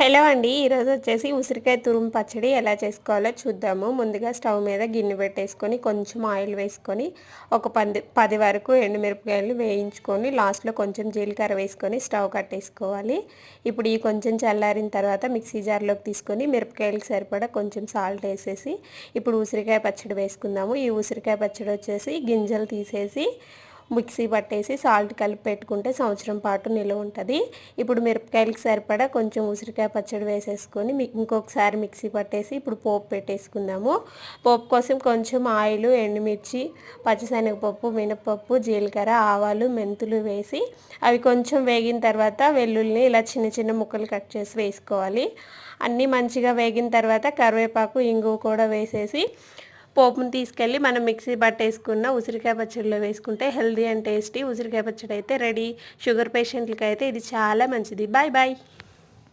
Hello అండి ఈరోజు వచ్చేసి ఉసిరికాయ తురుము పచ్చడి ఎలా చేసుకోవాలో చూద్దాము. ముందుగా స్టవ్ మీద గిన్నె పెట్టేసుకొని కొంచెం ఆయిల్ వేసుకొని ఒక పది పది వరకు ఎండుమిరపకాయలు వేయించుకొని లాస్ట్లో కొంచెం జీలకర్ర వేసుకొని స్టవ్ కట్టేసుకోవాలి. ఇప్పుడు ఈ కొంచెం చల్లారిన తర్వాత మిక్సీ జార్లోకి తీసుకొని మిరపకాయలకు సరిపడా కొంచెం సాల్ట్ వేసేసి ఇప్పుడు ఉసిరికాయ పచ్చడి వేసుకుందాము. ఈ ఉసిరికాయ పచ్చడి వచ్చేసి గింజలు తీసేసి మిక్సీ పట్టేసి సాల్ట్ కలిపి పెట్టుకుంటే సంవత్సరం పాటు నిల్వ ఉంటుంది. ఇప్పుడు మిరపకాయలకు సరిపడా కొంచెం ఉసిరికాయ పచ్చడి వేసేసుకొని ఇంకొకసారి మిక్సీ పట్టేసి ఇప్పుడు పోపు పెట్టేసుకుందాము. పోపు కోసం కొంచెం ఆయిల్ ఎండుమిర్చి పచ్చిశనగపప్పు మినపప్పు జీలకర్ర ఆవాలు మెంతులు వేసి అవి కొంచెం వేగిన తర్వాత వెల్లుల్ని ఇలా చిన్న చిన్న ముక్కలు కట్ చేసి వేసుకోవాలి. అన్నీ మంచిగా వేగిన తర్వాత కరివేపాకు ఇంగువ కూడా వేసేసి పోపును తీసుకెళ్ళి మనం మిక్సీ పట్టేసుకున్న ఉసిరికాయ పచ్చడిలో వేసుకుంటే హెల్దీ అండ్ టేస్టీ ఉసిరికాయ పచ్చడి అయితే రెడీ. షుగర్ పేషెంట్లకి అయితే ఇది చాలా మంచిది. Bye bye